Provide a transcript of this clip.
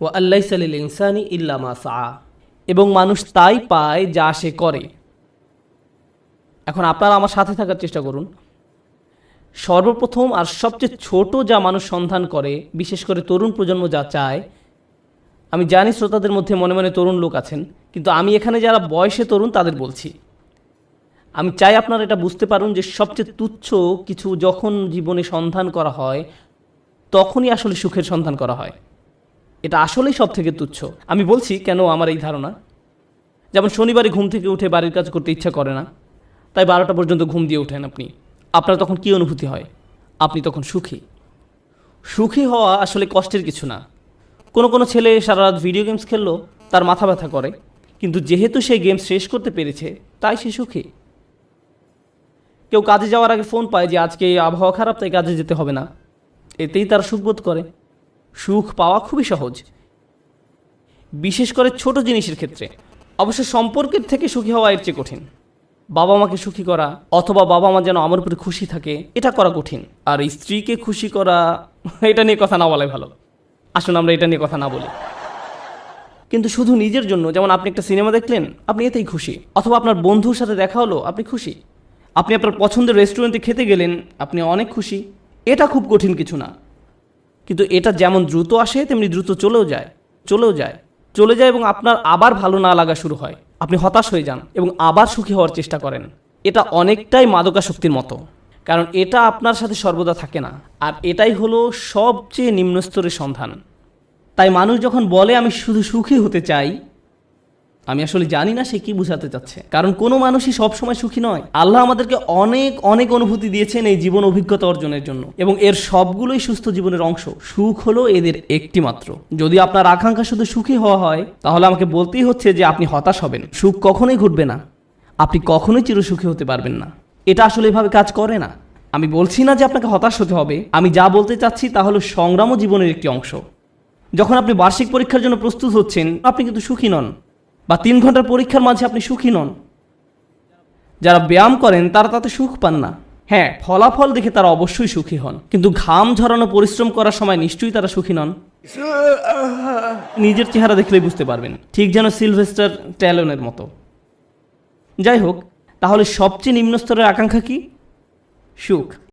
ও আল্লাহ সালিল ইনসানি ইল্লামা সা এবং মানুষ তাই পায় যা সে করে। এখন আপনারা আমার সাথে থাকার চেষ্টা করুন। সর্বপ্রথম আর সবচেয়ে ছোট যা মানুষ সন্ধান করে, বিশেষ করে তরুণ প্রজন্ম যা চায়, আমি জানি শ্রোতাদের মধ্যে মনে মনে তরুণ লোক আছেন, কিন্তু আমি এখানে যারা বয়সে তরুণ তাদের বলছি। আমি চাই আপনারা এটা বুঝতে পারুন যে সবচেয়ে তুচ্ছ কিছু যখন জীবনে সন্ধান করা হয়, তখনই আসলে সুখের সন্ধান করা হয়। এটা আসলেই সব থেকে তুচ্ছ। আমি বলছি, কেন আমার এই ধারণা? যেমন শনিবারে ঘুম থেকে উঠে বাড়ির কাজ করতে ইচ্ছা করে না, তাই বারোটা পর্যন্ত ঘুম দিয়ে ওঠেন আপনি। আপনার তখন কী অনুভূতি হয়? আপনি তখন সুখী। সুখী হওয়া আসলে কষ্টের কিছু না। কোনো কোনো ছেলে সারা রাত ভিডিও গেমস খেললো, তার মাথা ব্যথা করে, কিন্তু যেহেতু সে গেম শেষ করতে পেরেছে, তাই সে সুখী। কেউ কাজে যাওয়ার আগে ফোন পায় যে, আজকে আবহাওয়া খারাপ, তাই কাজে যেতে হবে না। এতেই তারা সুখবোধ করে। সুখ পাওয়া খুবই সহজ। বিশেষ করে ছোট জিনিসের ক্ষেত্রে। অবশ্য সম্পর্কের থেকে সুখী হওয়া এর চেয়ে কঠিন। বাবা মাকে সুখী করা অথবা বাবা মা যেন আমার উপরে খুশি থাকে, এটা করা কঠিন। আর স্ত্রীকে খুশি করা, এটা নিয়ে কথা না বলাই ভালো। আসুন আমরা এটা নিয়ে কথা না বলি। কিন্তু শুধু নিজের জন্য, যেমন আপনি একটা সিনেমা দেখলেন, আপনি এতেই খুশি। অথবা আপনার বন্ধুর সাথে দেখা হলো, আপনি খুশি। আপনি আপনার পছন্দের রেস্টুরেন্টে খেতে গেলেন, আপনি অনেক খুশি। এটা খুব কঠিন কিছু না। কিন্তু এটা যেমন দ্রুত আসে, তেমনি দ্রুত চলেও যায় চলেও যায়। চলে যায় এবং আপনার আবার ভালো না লাগা শুরু হয়। আপনি হতাশ হয়ে যান এবং আবার সুখী হওয়ার চেষ্টা করেন। এটা অনেকটাই মাদকাশক্তির মতো। কারণ এটা আপনার সাথে সর্বদা থাকে না। আর এটাই হলো সবচেয়ে নিম্নস্তরের সন্ধান। তাই মানুষ যখন বলে, আমি শুধু সুখী হতে চাই আমি আসলে জানি না সে কি বোঝাতে চাচ্ছে। কারণ কোনো মানুষই সবসময় সুখী নয়। আল্লাহ আমাদেরকে অনেক অনেক অনুভূতি দিয়েছেন এই জীবন অভিজ্ঞতা অর্জনের জন্য। এবং এর সবগুলোই সুস্থ জীবনের অংশ। সুখ হলো এদের একটি মাত্র। যদি আপনার আকাঙ্ক্ষা শুধু সুখী হওয়া হয়, তাহলে আমাকে বলতেই হচ্ছে যে আপনি হতাশ হবেন। সুখ কখনোই ঘটবে না। আপনি কখনোই চিরসুখী হতে পারবেন না। এটা আসলে এভাবে কাজ করে না। আমি বলছি না যে আপনাকে হতাশ হতে হবে। আমি যা বলতে চাচ্ছি তা হলো সংগ্রামও জীবনের একটি অংশ। যখন আপনি বার্ষিক পরীক্ষার জন্য প্রস্তুত হচ্ছেন, আপনি কিন্তু সুখী নন। বা তিন ঘণ্টার পরীক্ষার মাঝে আপনি সুখী নন। যারা ব্যায়াম করেন, তারা তাতে সুখ পান না। হ্যাঁ ফলাফল দেখে তারা অবশ্যই সুখী হন। কিন্তু ঘাম ঝরানো, পরিশ্রম করার সময় নিশ্চয়ই তারা সুখী নন। নিজের চেহারা দেখলেই বুঝতে পারবেন। ঠিক যেন সিলভেস্টার ট্যালনের মতো। যাই হোক, তাহলে সবচেয়ে নিম্ন স্তরের আকাঙ্ক্ষা কি? সুখ।